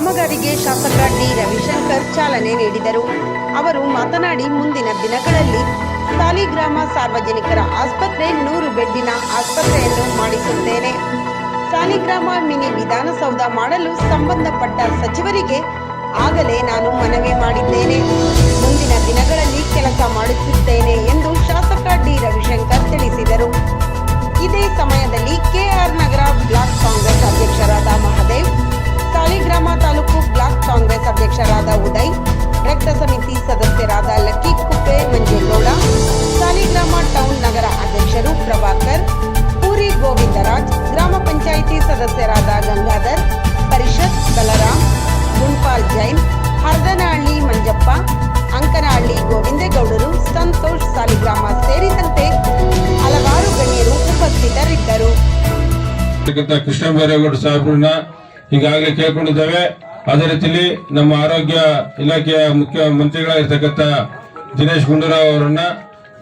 ಕಾಮಗಾರಿಗೆ ಶಾಸಕ ಡಿ ರವಿಶಂಕರ್ ಚಾಲನೆ ನೀಡಿದರು. ಅವರು ಮಾತನಾಡಿ, ಮುಂದಿನ ದಿನಗಳಲ್ಲಿ ಸಾಲಿಗ್ರಾಮ ಸಾರ್ವಜನಿಕರ ಆಸ್ಪತ್ರೆ ನೂರು ಬೆಡ್ಡಿನ ಆಸ್ಪತ್ರೆಯನ್ನು ಮಾಡಿಸುತ್ತೇನೆ. ಸಾಲಿಗ್ರಾಮ ಮಿನಿ ವಿಧಾನಸೌಧ ಮಾಡಲು ಸಂಬಂಧಪಟ್ಟ ಸಚಿವರಿಗೆ ಆಗಲೇ ನಾನು ಮನವಿ ಮಾಡಿದ್ದೇನೆ. ಮುಂದಿನ ದಿನಗಳಲ್ಲಿ ಲಕ್ಕಿ ಕುಪ್ಪೆ ಮಂಜೇಗೌಡ, ಸಾಲಿಗ್ರಾಮ ಟೌನ್ ನಗರ ಅಧ್ಯಕ್ಷರು ಪ್ರಭಾಕರ್, ಪೂರಿ ಗೋವಿಂದರಾಜ್, ಗ್ರಾಮ ಪಂಚಾಯಿತಿ ಸದಸ್ಯರಾದ ಗಂಗಾಧರ್, ಪರಿಷತ್ ಬಲರಾಮ್ ಗುಂಪಾಲ್ ಜೈನ್, ಹರದನಹಳ್ಳಿ ಮಂಜಪ್ಪ, ಅಂಕನಹಳ್ಳಿ ಗೋವಿಂದೇಗೌಡರು, ಸಂತೋಷ್ ಸಾಲಿಗ್ರಾಮ ಸೇರಿದಂತೆ ಹಲವಾರು ಗಣ್ಯರು ಉಪಸ್ಥಿತರಿದ್ದರು. ಕೃಷ್ಣ ಈಗಾಗಲೇ ಕೇಳ್ಕೊಂಡಿದ್ದೇವೆ. ಅದೇ ರೀತಿಯಲ್ಲಿ ನಮ್ಮ ಆರೋಗ್ಯ ಇಲಾಖೆಯ ಮುಖ್ಯಮಂತ್ರಿಗಳಾಗಿರ್ತಕ್ಕಂಥ ದಿನೇಶ್ ಗುಂಡೂರಾವ್ ಅವರನ್ನ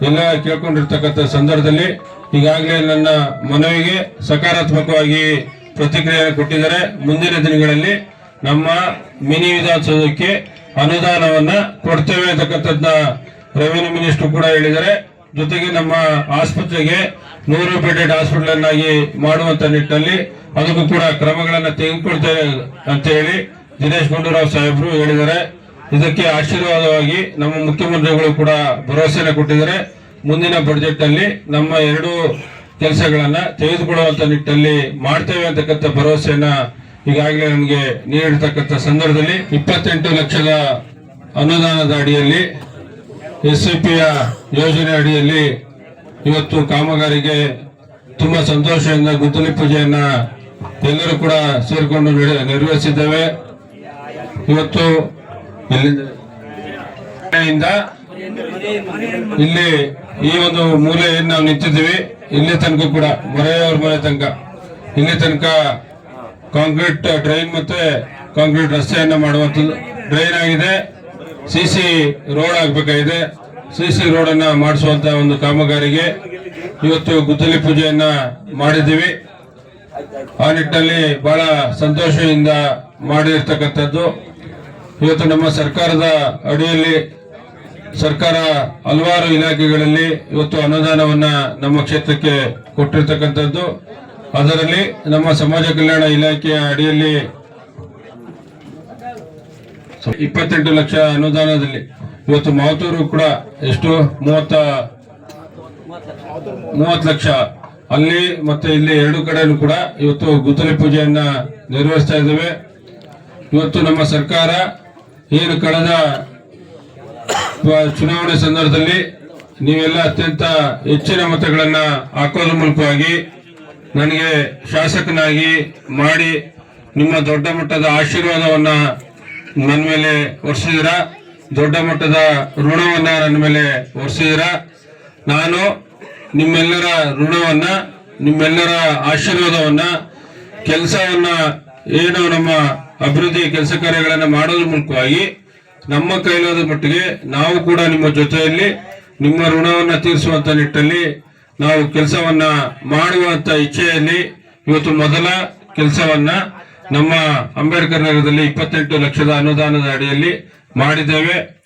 ಎಲ್ಲ ಕೇಳ್ಕೊಂಡಿರ್ತಕ್ಕಂಥ ಸಂದರ್ಭದಲ್ಲಿ ಈಗಾಗಲೇ ನನ್ನ ಮನವಿಗೆ ಸಕಾರಾತ್ಮಕವಾಗಿ ಪ್ರತಿಕ್ರಿಯೆ ಕೊಟ್ಟಿದ್ದಾರೆ. ಮುಂದಿನ ದಿನಗಳಲ್ಲಿ ನಮ್ಮ ಮಿನಿ ವಿಧಾನಸೌಧಕ್ಕೆ ಅನುದಾನವನ್ನ ಕೊಡ್ತೇವೆ ಅಂತಕ್ಕಂಥದ್ದನ್ನ ರೆವಿನ್ಯೂ ಮಿನಿಸ್ಟರ್ ಕೂಡ ಹೇಳಿದ್ದಾರೆ. ಜೊತೆಗೆ ನಮ್ಮ ಆಸ್ಪತ್ರೆಗೆ ನೂರು ಬೆಡೆಡ್ ಹಾಸ್ಪಿಟಲ್ ಅನ್ನಾಗಿ ಮಾಡುವಂತ ನಿಟ್ಟಿನಲ್ಲಿ ಅದಕ್ಕೂ ಕೂಡ ಕ್ರಮಗಳನ್ನ ತೆಗೆದುಕೊಳ್ತೇವೆ ಅಂತ ಹೇಳಿ ದಿನೇಶ್ ಗುಂಡೂರಾವ್ ಸಾಹೇಬರು ಹೇಳಿದ್ದಾರೆ. ಇದಕ್ಕೆ ಆಶೀರ್ವಾದವಾಗಿ ನಮ್ಮ ಮುಖ್ಯಮಂತ್ರಿಗಳು ಕೂಡ ಭರವಸೆಯನ್ನು ಕೊಟ್ಟಿದ್ದಾರೆ. ಮುಂದಿನ ಬಜೆಟ್ ಅಲ್ಲಿ ನಮ್ಮ ಎರಡು ಕೆಲಸಗಳನ್ನ ತೆಗೆದುಕೊಳ್ಳುವಂತ ನಿಟ್ಟಲ್ಲಿ ಮಾಡ್ತೇವೆ ಅಂತಕ್ಕಂಥ ಭರವಸೆಯನ್ನ ಈಗಾಗಲೇ ನಮಗೆ ನೀಡಿರ್ತಕ್ಕಂಥ ಸಂದರ್ಭದಲ್ಲಿ ಇಪ್ಪತ್ತೆಂಟು ಲಕ್ಷದ ಅನುದಾನದ ಅಡಿಯಲ್ಲಿ ಎಸ್ ಯ ಯೋಜನೆ ಅಡಿಯಲ್ಲಿ ಇವತ್ತು ಕಾಮಗಾರಿಗೆ ತುಂಬಾ ಸಂತೋಷದಿಂದ ಗುದ್ದಲಿ ಪೂಜೆಯನ್ನ ಎಲ್ಲರೂ ಕೂಡ ಸೇರಿಕೊಂಡು ನೆರ- ನೆರವೇರಿಸಿದ್ದೇವೆ. ಇವತ್ತು ಇಲ್ಲಿಂದ ಇಲ್ಲಿ ಈ ಒಂದು ಮೂಲೆಯನ್ನು ನಾವು ನಿಂತಿದ್ದೀವಿ. ಇಲ್ಲಿ ತನಕ ಕೂಡ, ಮೊರೆಯವ್ರ ಮನೆ ತನಕ. ಇಲ್ಲಿ ತನಕ ಕಾಂಕ್ರೀಟ್ ಡ್ರೈನ್ ಮತ್ತೆ ಕಾಂಕ್ರೀಟ್ ರಸ್ತೆಯನ್ನು ಮಾಡುವಂಥದ್ದು ಡ್ರೈನ್ ಆಗಿದೆ. ಸಿ ಸಿ ರೋಡ್ ಆಗಬೇಕಾಗಿದೆ. ಸಿ ಸಿ ರೋಡ್ ಅನ್ನ ಮಾಡಿಸುವಂತ ಒಂದು ಕಾಮಗಾರಿಗೆ ಇವತ್ತು ಗುದ್ದಲಿ ಪೂಜೆಯನ್ನ ಮಾಡಿದ್ದೀವಿ. ಆ ನಿಟ್ಟಿನಲ್ಲಿ ಬಹಳ ಸಂತೋಷದಿಂದ ಮಾಡಿರ್ತಕ್ಕಂಥದ್ದು. ಇವತ್ತು ನಮ್ಮ ಸರ್ಕಾರದ ಅಡಿಯಲ್ಲಿ ಸರ್ಕಾರ ಹಲವಾರು ಇಲಾಖೆಗಳಲ್ಲಿ ಇವತ್ತು ಅನುದಾನವನ್ನ ನಮ್ಮ ಕ್ಷೇತ್ರಕ್ಕೆ ಕೊಟ್ಟಿರ್ತಕ್ಕಂಥದ್ದು. ಅದರಲ್ಲಿ ನಮ್ಮ ಸಮಾಜ ಕಲ್ಯಾಣ ಇಲಾಖೆಯ ಅಡಿಯಲ್ಲಿ ಇಪ್ಪತ್ತೆಂಟು ಲಕ್ಷ ಅನುದಾನದಲ್ಲಿ ಇವತ್ತು ಮಾತೂರು ಕೂಡ ಎಷ್ಟು? ಮೂವತ್ತ ಮೂವತ್ತು ಲಕ್ಷ. ಅಲ್ಲಿ ಮತ್ತೆ ಇಲ್ಲಿ ಎರಡು ಕಡೆನೂ ಕೂಡ ಇವತ್ತು ಗುದ್ದಲಿ ಪೂಜೆಯನ್ನ ನಿರ್ವಹಿಸ್ತಾ ಇದ್ದೇವೆ. ಇವತ್ತು ನಮ್ಮ ಸರ್ಕಾರ ಏನು ಕಳೆದ ಚುನಾವಣೆ ಸಂದರ್ಭದಲ್ಲಿ ನೀವೆಲ್ಲ ಅತ್ಯಂತ ಹೆಚ್ಚಿನ ಮತಗಳನ್ನು ಹಾಕೋದ್ರ ಮೂಲಕವಾಗಿ ನನಗೆ ಶಾಸಕನಾಗಿ ಮಾಡಿ ನಿಮ್ಮ ದೊಡ್ಡ ಮಟ್ಟದ ಆಶೀರ್ವಾದವನ್ನ ನನ್ನ ಮೇಲೆ ವರ್ಷಿದಿರ ದೊಡ್ಡ ಮಟ್ಟದ ಋಣವನ್ನ ನನ್ನ ಮೇಲೆ ವರ್ಷಿದಿರ ನಾನು ನಿಮ್ಮೆಲ್ಲರ ಋಣವನ್ನ, ನಿಮ್ಮೆಲ್ಲರ ಆಶೀರ್ವಾದವನ್ನ, ಕೆಲಸವನ್ನ ಏನು ನಮ್ಮ ಅಭಿವೃದ್ಧಿ ಕೆಲಸ ಕಾರ್ಯಗಳನ್ನು ಮಾಡೋದ್ರ ಮೂಲಕವಾಗಿ ನಮ್ಮ ಕೈಲಾದ ಮಟ್ಟಿಗೆ ನಾವು ಕೂಡ ನಿಮ್ಮ ಜೊತೆಯಲ್ಲಿ ನಿಮ್ಮ ಋಣವನ್ನು ತೀರಿಸುವಂತ ನಿಟ್ಟಲ್ಲಿ ನಾವು ಕೆಲಸವನ್ನ ಮಾಡುವಂತ ಇಚ್ಛೆಯಲ್ಲಿ ಇವತ್ತು ಮೊದಲ ಕೆಲಸವನ್ನ ನಮ್ಮ ಅಂಬೇಡ್ಕರ್ ನಗರದಲ್ಲಿ ಇಪ್ಪತ್ತೆಂಟು ಲಕ್ಷದ ಅನುದಾನದ ಅಡಿಯಲ್ಲಿ ಮಾಡಿದ್ದೇವೆ.